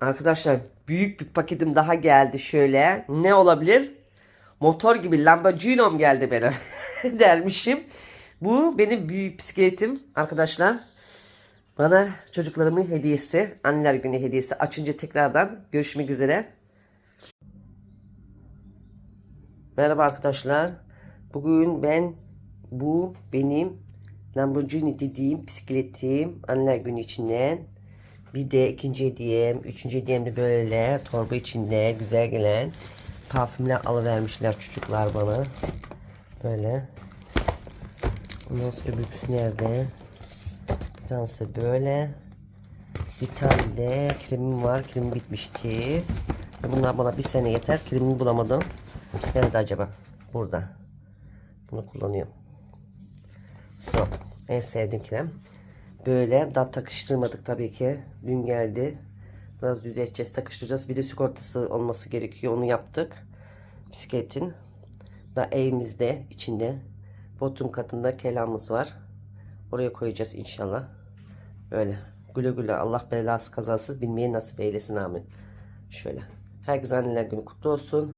Arkadaşlar büyük bir paketim daha geldi şöyle. Ne olabilir? Motor gibi Lamborghini'm geldi benim. dermişim. Bu benim büyük bisikletim arkadaşlar. Bana çocuklarımın hediyesi. Anneler günü hediyesi. Açınca tekrardan görüşmek üzere. Merhaba arkadaşlar. Bugün ben bu benim Lamborghini dediğim bisikletim anneler günü içinden. Bir de ikinci hediyem, üçüncü hediyem de böyle torba içinde güzel gelen parfümler alıvermişler çocuklar bana. Böyle. Ondan sonra öbürküsü nerede? Bir tanesi böyle. Bir tane de kremim var. Kremim bitmişti. Bunlar bana bir sene yeter. Kremimi bulamadım. Nerede acaba? Burada. Bunu kullanıyorum. Son. En sevdiğim krem. Böyle daha takıştırmadık tabii ki. Dün geldi. Biraz düzelteceğiz, takıştıracağız. Bir de sigortası olması gerekiyor. Onu yaptık. Bisikletin. Da evimizde içinde. Bodrum katında kelamımız var. Oraya koyacağız inşallah. Böyle. Güle güle Allah belası kazasız bilmeyi nasip eylesin amin. Şöyle. Herkese anneler günü kutlu olsun.